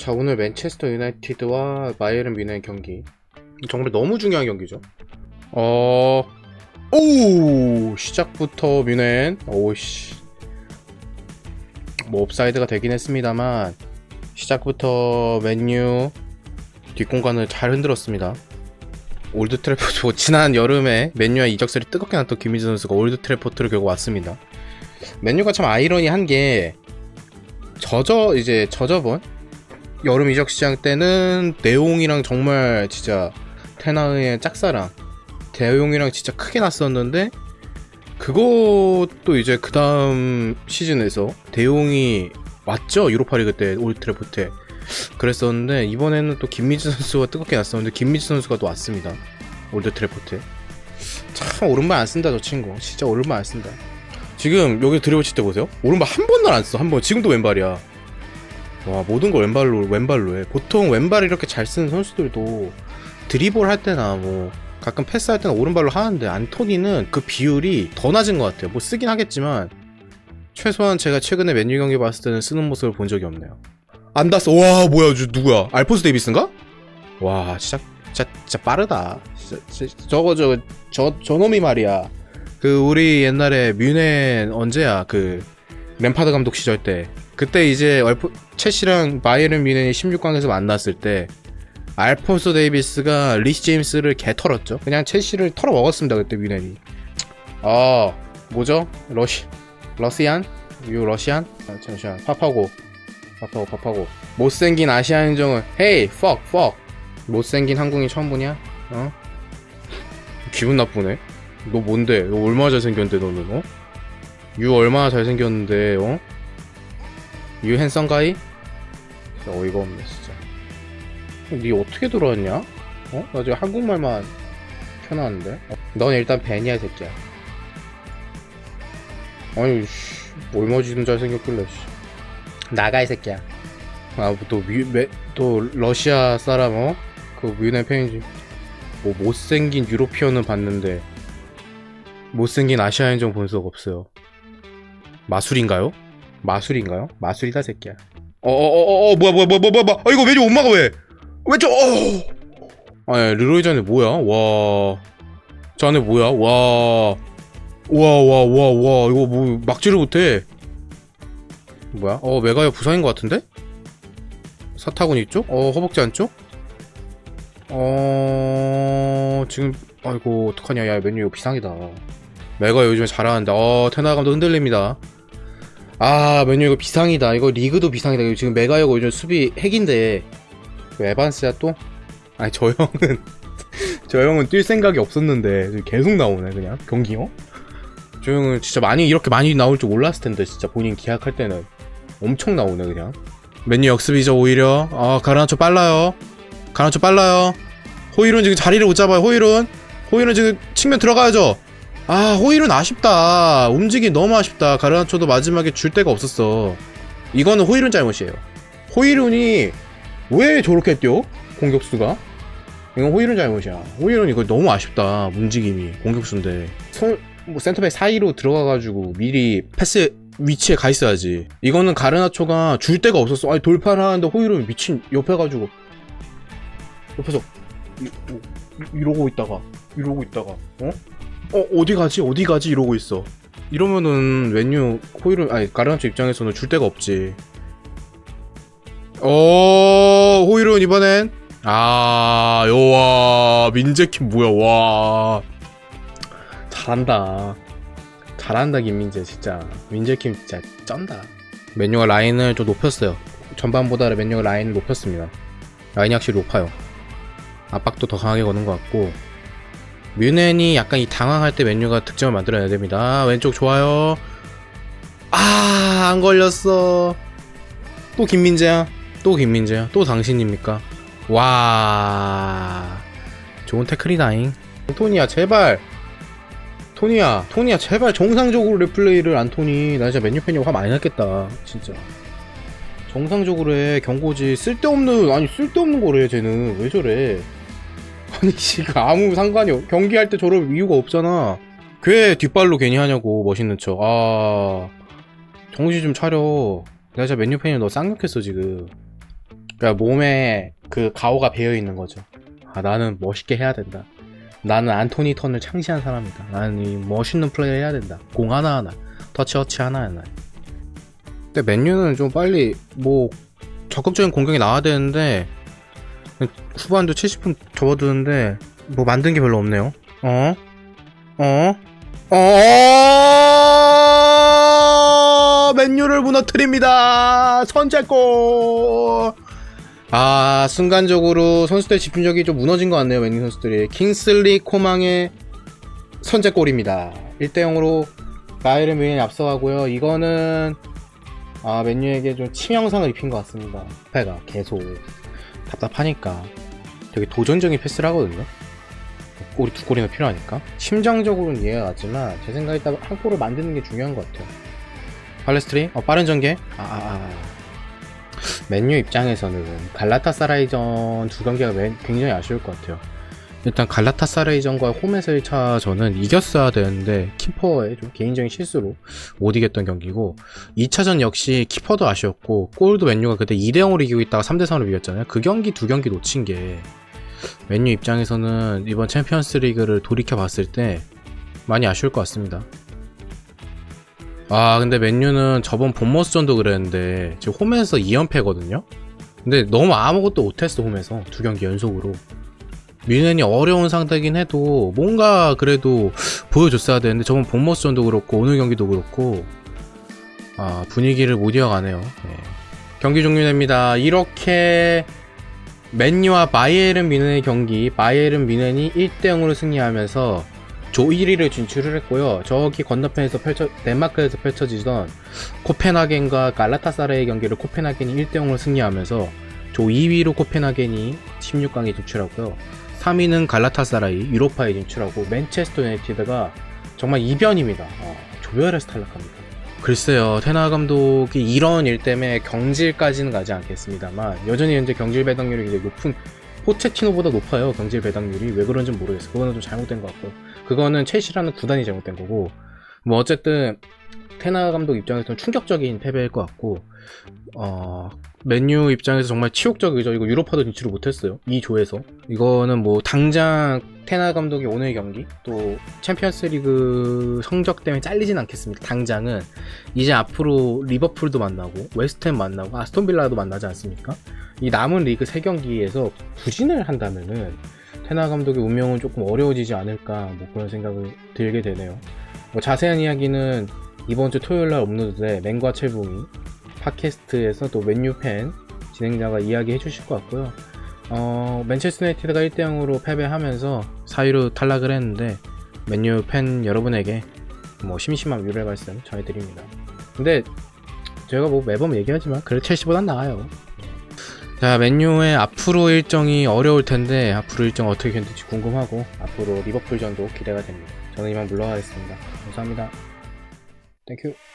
자 오늘 맨체스터 유나이티드와 바이에른 뮌헨 경기 정말 너무 중요한 경기죠. 어, 오 시작부터 뮌헨 오씨 뭐 옵사이드가 되긴 했습니다만 시작부터 맨유 뒷공간을 잘 흔들었습니다. 올드 트래포트 뭐 지난 여름에 맨유와 이적설이 뜨겁게 났던 김민재 선수가 올드 트래포트로 결국 왔습니다. 맨유가 참 아이러니한 게 저저 이제 저저번 여름 이적 시장 때는 내용이랑 정말 진짜 테나의 짝사랑 대용이랑 진짜 크게 났었는데 그것도 이제 그 다음 시즌에서 대용이 왔죠? 유로파리그 때 올트래포트에 그랬었는데 이번에는 또 김민지 선수가 뜨겁게 났었는데 김민지 선수가 또 왔습니다. 올드 트래포트에 참 오른발 안 쓴다 저 친구. 진짜 오른발 안 쓴다. 지금 여기 드리블 때 보세요. 오른발 한 번도 안 써 한 번. 지금도 왼발이야 와 모든 걸 왼발로 왼발로 해. 보통 왼발 이렇게 잘 쓰는 선수들도 드리블 할 때나 뭐 가끔 패스할 때는 오른발로 하는데 안토니는 그 비율이 더 낮은 것 같아요. 뭐 쓰긴 하겠지만 최소한 제가 최근에 맨유 경기 봤을 때는 쓰는 모습을 본 적이 없네요. 안 닿았어. 와 뭐야 저 누구야? 알폰스 데이비스인가? 와 진짜 진짜, 진짜 빠르다. 진짜, 진짜 저거 저거 저 저놈이 말이야. 그 우리 옛날에 뮌헨 언제야? 그 램파드 감독 시절 때 그때 이제 얼포, 첼시랑 바이에른 뮌헨이 16강에서 만났을 때 알폰소 데이비스가 리시 제임스를 개 털었죠. 그냥 첼시를 털어 먹었습니다. 그때 뮌헨이. 아 뭐죠? 러시 러시안? 유 러시안? 아, 잠시만 파파고 파파고 파파고 못생긴 아시아 인종은 헤이 fuck fuck 못생긴 한국인 처음 보냐? 어? 기분 나쁘네. 너 뭔데? 너 얼마나 잘생겼는데 너는 어? 유 얼마나 잘생겼는데 어? 유 핸섬 가이? 진짜 어이가 없네 진짜 니 어떻게 들어왔냐? 어? 나 지금 한국말만 켜놨는데 어? 넌 일단 벤이야 이 새끼야 아니 씨 얼마지든 잘생겼길래 씨. 나가 이 새끼야 아또 또 러시아 사람 어? 그 뮤네 팬이지 뭐 못생긴 유로피언은 봤는데 못생긴 아시아인종 본적 없어요 마술인가요? 마술인가요? 마술이다 새끼야. 어어어어 뭐야 뭐야 뭐야 뭐야 뭐야 아 이거 왜 엄마가 왜? 왜 저 어? 아니 르로이 전에 뭐야? 와. 저 안에 뭐야? 와. 와와와와 이거 뭐 막지를 못해. 뭐야? 어 메가요 부상인 것 같은데? 사타군 이쪽? 어 허벅지 안쪽? 어 지금 아이고 어떡하냐 야 메뉴 이거 비상이다. 메가 요즘에 잘하는데 어 테나 감도 흔들립니다. 아 메뉴 이거 비상이다. 이거 리그도 비상이다. 이거 지금 메가이고 요즘 수비 핵인데. 그 에반스야 또? 아니 저 형은 저 형은 뛸 생각이 없었는데 계속 나오네 그냥. 경기 어? 저 형은 진짜 많이 이렇게 많이 나올 줄 몰랐을 텐데 진짜 본인 계약할 때는. 엄청 나오네 그냥. 메뉴 역습이죠 오히려. 아 가라나초 빨라요. 가라나초 빨라요. 호일은 지금 자리를 못 잡아요 호일은. 호일은 지금 측면 들어가야죠 아 호일은 아쉽다. 움직이 너무 아쉽다. 가르나초도 마지막에 줄 데가 없었어. 이거는 호일은 잘못이에요. 호일은이 왜 저렇게 뛰어? 공격수가? 이건 호일은 잘못이야. 호일은 이거 너무 아쉽다 움직임이 공격수인데. 손, 뭐 센터백 사이로 들어가가지고 미리 패스 위치에 가 있어야지. 이거는 가르나초가 줄 데가 없었어. 아니 돌파를 하는데 호일은 미친 옆에 가지고. 옆에서 이, 이- 이러고 있다가 이러고 있다가 어? 어 어디 가지? 어디 가지? 이러고 있어. 이러면은 웬유 호이를 아니 가르나초 입장에서는 줄 데가 없지. 어 호이론 이번엔? 아 요와 민재킴 뭐야 와. 잘한다. 잘한다 김민재 진짜. 민재킴 진짜 쩐다. 맨유가 라인을 좀 높였어요. 전반보다 맨유가 라인을 높였습니다. 라인이 확실히 높아요. 압박도 더 강하게 거는 것 같고 뮤넨이 약간 이 당황할 때 맨유가 득점을 만들어내야 됩니다. 왼쪽 좋아요. 아, 안 걸렸어. 또 김민재야. 또 김민재야. 또 당신입니까? 와. 좋은 태클이다잉. 토니야, 제발. 토니야, 토니야, 제발 정상적으로 리플레이를 안 토니. 나 진짜 맨유 팬이 화 많이 났겠다. 진짜. 정상적으로 해. 경고지. 쓸데없는, 아니, 쓸데없는 거래, 쟤는. 왜 저래. 아니 지금 아무 상관이 없 경기할 때 저럴 이유가 없잖아 꽤 뒷발로 괜히 하냐고 멋있는 척아 정신 좀 차려 내가 진짜 맨유 팬이 너 쌍욕했어 지금 그러니까 몸에 그 가오가 배어 있는 거죠. 아 나는 멋있게 해야 된다. 나는 안토니 턴을 창시한 사람이다. 나는 이 멋있는 플레이를 해야 된다. 공 하나 하나, 터치어치 하나 하나. 근데 맨유는 좀 빨리 뭐 적극적인 공격이 나와야 되는데 후반도 70분 접어드는데 뭐 만든 게 별로 없네요. 어? 어? 어? 맨유를 무너뜨립니다. 선제골. 아 순간적으로 선수들 집중력이 좀 무너진 것 같네요. 맨유 선수들이 킹슬리 코망의 선제골입니다. 1대 0으로 바이에른 뮌헨이 앞서가고요. 이거는 아 맨유에게 좀 치명상을 입힌 것 같습니다. 패가 계속 답답하니까 되게 도전적인 패스를 하거든요. 골이 두 골이나 필요하니까 심정적으로는 이해가 가지만 제 생각에 일단 한 골을 만드는 게 중요한 것 같아요. 팔레스트리 어, 빠른 전개 아, 아, 아. 맨유 입장에서는 갈라타사라이전 두 경기가 맨- 굉장히 아쉬울 것 같아요. 일단 갈라타사라이전과 홈에서 1차전은 이겼어야 되는데 키퍼의 좀 개인적인 실수로 못 이겼던 경기고 2차전 역시 키퍼도 아쉬웠고 골도 맨유가 그때 2대0으로 이기고 있다가 3대3으로 이겼잖아요. 그 경기 두 경기 놓친 게 맨유 입장에서는 이번 챔피언스 리그를 돌이켜 봤을 때 많이 아쉬울 것 같습니다. 아 근데 맨유는 저번 본머스전도 그랬는데 지금 홈에서 2연패거든요. 근데 너무 아무것도 못했어 홈에서 두 경기 연속으로. 뮌헨이 어려운 상대긴 해도 뭔가 그래도 보여줬어야 되는데 저번 본머스전도 그렇고 오늘 경기도 그렇고 아 분위기를 못 이어가네요. 예. 경기 종료됩니다. 이렇게 맨유와 바이에른 뮌헨의 경기 바이에른 뮌헨이 1대 0으로 승리하면서 조 1위를 진출을 했고요. 저기 건너편에서 펼쳐 덴마크에서 펼쳐지던 코펜하겐과 갈라타사라의 경기를 코펜하겐이 1대 0으로 승리하면서 조 2위로 코펜하겐이 16강에 진출하고요. 3위는 갈라타사라이 유로파에 진출하고 맨체스터 유나이티드가 정말 이변입니다. 어, 조별에서 탈락합니다. 글쎄요, 테나 감독이 이런 일 때문에 경질까지는 가지 않겠습니다만 여전히 현재 경질 배당률이 굉장히 높은 포체티노보다 높아요. 경질 배당률이 왜 그런지 모르겠어요. 그거는 좀 잘못된 것 같고 그거는 첼시라는 구단이 잘못된 거고 뭐 어쨌든 테나 감독 입장에서는 충격적인 패배일 것 같고 어 맨유 입장에서 정말 치욕적이죠. 이거 유로파도 진출을 못했어요. 이 조에서 이거는 뭐 당장 테나 감독이 오늘 경기 또 챔피언스리그 성적 때문에 잘리진 않겠습니다. 당장은 이제 앞으로 리버풀도 만나고 웨스트햄 만나고 아스톤빌라도 만나지 않습니까? 이 남은 리그 세 경기에서 부진을 한다면은 테나 감독의 운명은 조금 어려워지지 않을까 뭐 그런 생각을 들게 되네요. 뭐 자세한 이야기는 이번 주 토요일 날 업로드돼 맹과 철봉이 팟캐스트에서 또 맨유 팬 진행자가 이야기해 주실 것 같고요. 어, 맨체스터 유나이티드가 1대 0으로 패배하면서 4위로 탈락을 했는데 맨유 팬 여러분에게 뭐 심심한 위로의 말씀 전해드립니다. 근데 제가 뭐 매번 얘기하지만 그래 첼시보단 나아요. 자 맨유의 앞으로 일정이 어려울 텐데 앞으로 일정 어떻게 견딜지 궁금하고 앞으로 리버풀전도 기대가 됩니다. 저는 이만 물러가겠습니다. 감사합니다. Thank you.